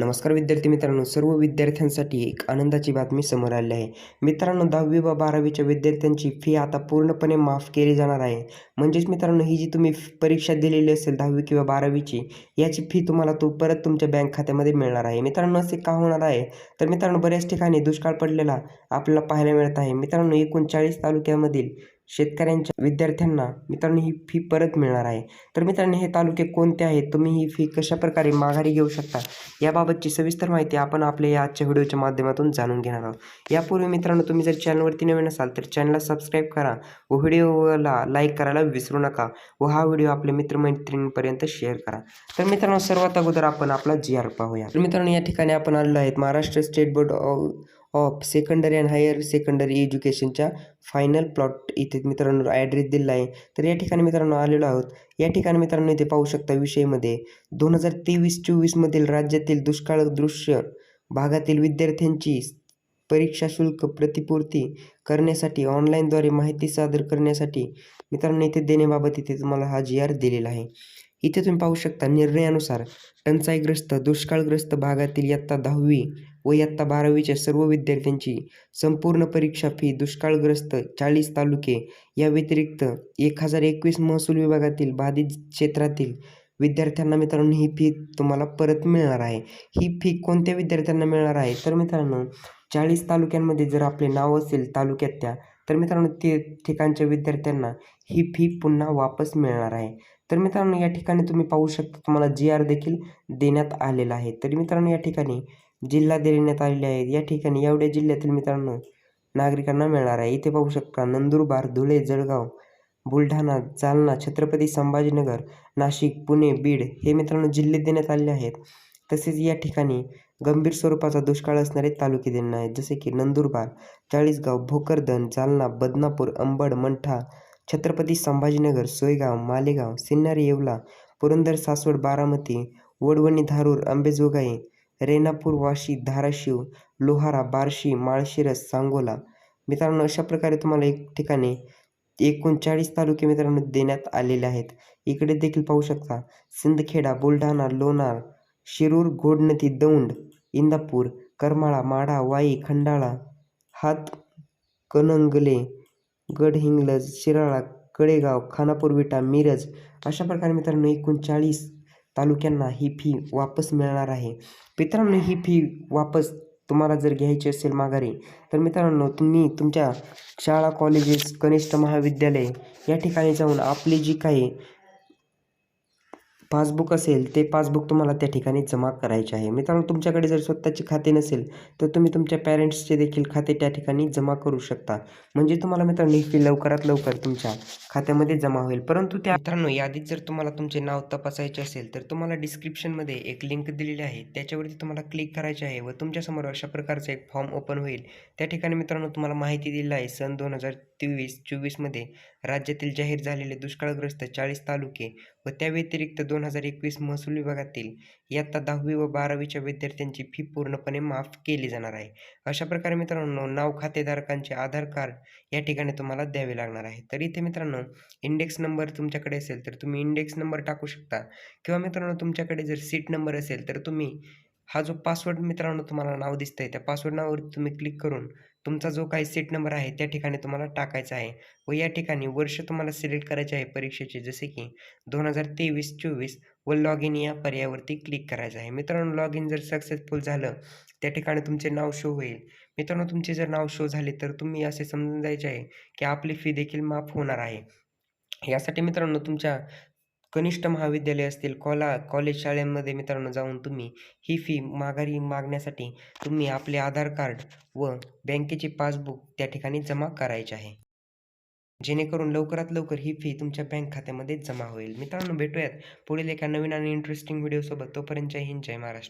नमस्कार विद्यार्थी मित्रांनो सर्व विद्यार्थ्यांसाठी एक आनंदाची बातमी समोर आली आहे. मित्रांनो दहावी व बारावीच्या विद्यार्थ्यांची फी आता पूर्णपणे माफ केली जाणार आहे. म्हणजेच मित्रांनो ही जी तुम्ही परीक्षा दिलेली असेल दहावी किंवा बारावीची याची फी तुम्हाला तो परत तुमच्या बँक खात्यामध्ये मिळणार आहे. मित्रांनो असे का होणार आहे? तर मित्रांनो बऱ्याच ठिकाणी दुष्काळ पडलेला आपल्याला पाहायला मिळत आहे. मित्रांनो एकूण चाळीस तालुक्यामधील शेतकऱ्यांच्या विद्यार्थ्यांना मित्रांनो ही फी परत मिळणार आहे. तर मित्रांनो हे तालुके कोणते आहेत? तुम्ही ही फी कशाप्रकारे माघारी घेऊ शकता? याबाबतची सविस्तर माहिती आपण आपल्या या आजच्या व्हिडिओच्या माध्यमातून जाणून घेणार आहोत. यापूर्वी मित्रांनो तुम्ही जर चॅनलवरती नवीन असाल तर चॅनलला सबस्क्राईब करा व व्हिडिओला लाईक करायला विसरू नका व हा व्हिडिओ आपल्या मित्रमैत्रिणींपर्यंत शेअर करा. तर मित्रांनो सर्वात अगोदर आपण आपला जी आर पाहूया. तर मित्रांनो या ठिकाणी आपण आलेलो आहेत Maharashtra state board of secondary and higher secondary एज्युकेशनच्या final plot इथे मित्रांनो ॲड्रेस दिला आहे. तर या ठिकाणी मित्रांनो आलेलो आहोत. या ठिकाणी मित्रांनो इथे पाहू शकता विषयमध्ये दोन हजार तेवीस चोवीसमधील राज्यातील दुष्काळ दृश्य भागातील विद्यार्थ्यांची परीक्षा शुल्क प्रतिपूर्ती करण्यासाठी ऑनलाईनद्वारे माहिती सादर करण्यासाठी मित्रांनो इथे देण्याबाबत इथे तुम्हाला हा जी आर दिलेला आहे. इथे तुम्ही पाहू शकता निर्णयानुसार टंचाईग्रस्त दुष्काळग्रस्त भागातील इयत्ता दहावी व इयत्ता बारावीच्या सर्व विद्यार्थ्यांची संपूर्ण परीक्षा फी दुष्काळग्रस्त चाळीस तालुके या व्यतिरिक्त एक हजार एकवीस महसूल विभागातील बाधित क्षेत्रातील विद्यार्थ्यांना मित्रांनो ही फी तुम्हाला परत मिळणार आहे. ही फी कोणत्या विद्यार्थ्यांना मिळणार आहे? तर मित्रांनो चाळीस तालुक्यांमध्ये जर आपले नाव असेल तालुक्यात त्या तर मित्रांनो ते ठिकाणच्या विद्यार्थ्यांना ही फी पुन्हा वापस मिळणार आहे. तर मित्रांनो या ठिकाणी तुम्ही पाहू शकता तुम्हाला जी आर देखील देण्यात आलेला आहे. तरी मित्रांनो या ठिकाणी जिल्हा देण्यात आलेले आहेत. या ठिकाणी एवढ्या जिल्ह्यातील मित्रांनो नागरिकांना मिळणार आहे. इथे पाहू शकता नंदुरबार धुळे जळगाव बुलढाणा जालना छत्रपती संभाजीनगर नाशिक पुणे बीड हे मित्रांनो जिल्हे देण्यात आलेले आहेत. तसेच या ठिकाणी गंभीर स्वरूपाचा दुष्काळ असणारे तालुके देण्यात आहेत जसे की नंदुरबार चाळीसगाव भोकरदन जालना बदनापूर अंबड मंठा छत्रपती संभाजीनगर सोयगाव मालेगाव सिन्नर येवला पुरंदर सासवड बारामती वडवणी धारूर अंबेजोगाई रेणापूर वाशी धाराशिव लोहारा बार्शी माळशिरस सांगोला. मित्रांनो अशा प्रकारे तुम्हाला एक ठिकाणी एकूण चाळीस तालुके मित्रांनो देण्यात आलेले आहेत. इकडे देखील पाहू शकता सिंदखेडा बुलढाणा लोणार शिरूर घोडनदी दौंड इंदापूर करमाळा माढा वाई खंडाळा हात कनंगले गडहिंग्लज शिराळा कडेगाव खानापूर विटा मिरज अशा प्रकारे मित्रांनो एकूण चाळीस तालुक्यांना ही फी वापस मिळणार आहे. मित्रांनो ही फी वापस तुम्हाला जर घ्यायची असेल माघारी तर मित्रांनो तुम्ही तुमच्या शाळा कॉलेजेस कनिष्ठ महाविद्यालय या ठिकाणी जाऊन आपली जी काही पासबुक असेल ते पासबुक तुम्हाला त्या ठिकाणी जमा करायचे आहे. मित्रांनो तुमच्याकडे जर स्वतःचे खाते नसेल तर तुम्ही तुमच्या पॅरेंट्सचे देखील खाते त्या ठिकाणी जमा करू शकता. म्हणजे तुम्हाला मित्रांनो ही फी लवकरात लवकर तुमच्या खात्यामध्ये जमा होईल. परंतु त्या मित्रांनो यादीत जर तुम्हाला तुमचे नाव तपासायचे असेल तर तुम्हाला डिस्क्रिप्शनमध्ये एक लिंक दिलेली आहे. त्याच्यावरती तुम्हाला क्लिक करायचे आहे व तुमच्यासमोर अशा प्रकारचा एक फॉर्म ओपन होईल. त्या ठिकाणी मित्रांनो तुम्हाला माहिती दिलेली आहे सन दोन हजार तेवीस चोवीसमध्ये राज्यातील जाहीर झालेले दुष्काळग्रस्त चाळीस तालुके व त्या व्यतिरिक्त दोन दोन हजार एकवीस महसूल विभागातील इयत्ता दहावी व बारावीच्या विद्यार्थ्यांची फी पूर्णपणे माफ केली जाणार आहे. अशा प्रकारे मित्रांनो नाव खातेधारकांचे आधार कार्ड या ठिकाणी तुम्हाला द्यावे लागणार आहे. तर इथे मित्रांनो इंडेक्स नंबर तुमच्याकडे असेल तर तुम्ही इंडेक्स नंबर टाकू शकता. किंवा मित्रांनो तुमच्याकडे जर सीट नंबर असेल तर तुम्ही हा जो पासवर्ड मित्रांनो तुम्हाला नाव दिसतंय त्या पासवर्ड नावावर तुम्ही क्लिक करून तुमचा जो काही सीट नंबर आहे त्या ठिकाणी तुम्हाला टाकायचा आहे. व या ठिकाणी वर्ष तुम्हाला सिलेक्ट करायचे आहे परीक्षेचे जसे की दोन हजार तेवीस चोवीस व लॉग इन या पर्यायावरती क्लिक करायचं आहे. मित्रांनो लॉग इन जर सक्सेसफुल झालं त्या ठिकाणी तुमचे नाव शो होईल. मित्रांनो तुमचे जर नाव शो झाले तर तुम्ही असे समजून जायचे आहे की आपली फी देखील माफ होणार आहे. यासाठी मित्रांनो तुमच्या कनिष्ठ महाविद्यालय असतील कॉला कॉलेज शाळेमध्ये मित्रांनो जाऊन तुम्ही ही फी माघारी मागण्यासाठी तुम्ही आपले आधार कार्ड व बँकेचे पासबुक त्या ठिकाणी जमा करायचे आहे. जेणेकरून लवकरात लवकर ही फी तुमच्या बँक खात्यामध्ये जमा होईल. मित्रांनो भेटूयात पुढील एका नवीन आणि इंटरेस्टिंग व्हिडिओसोबत तोपर्यंत जय हिंद जय महाराष्ट्र.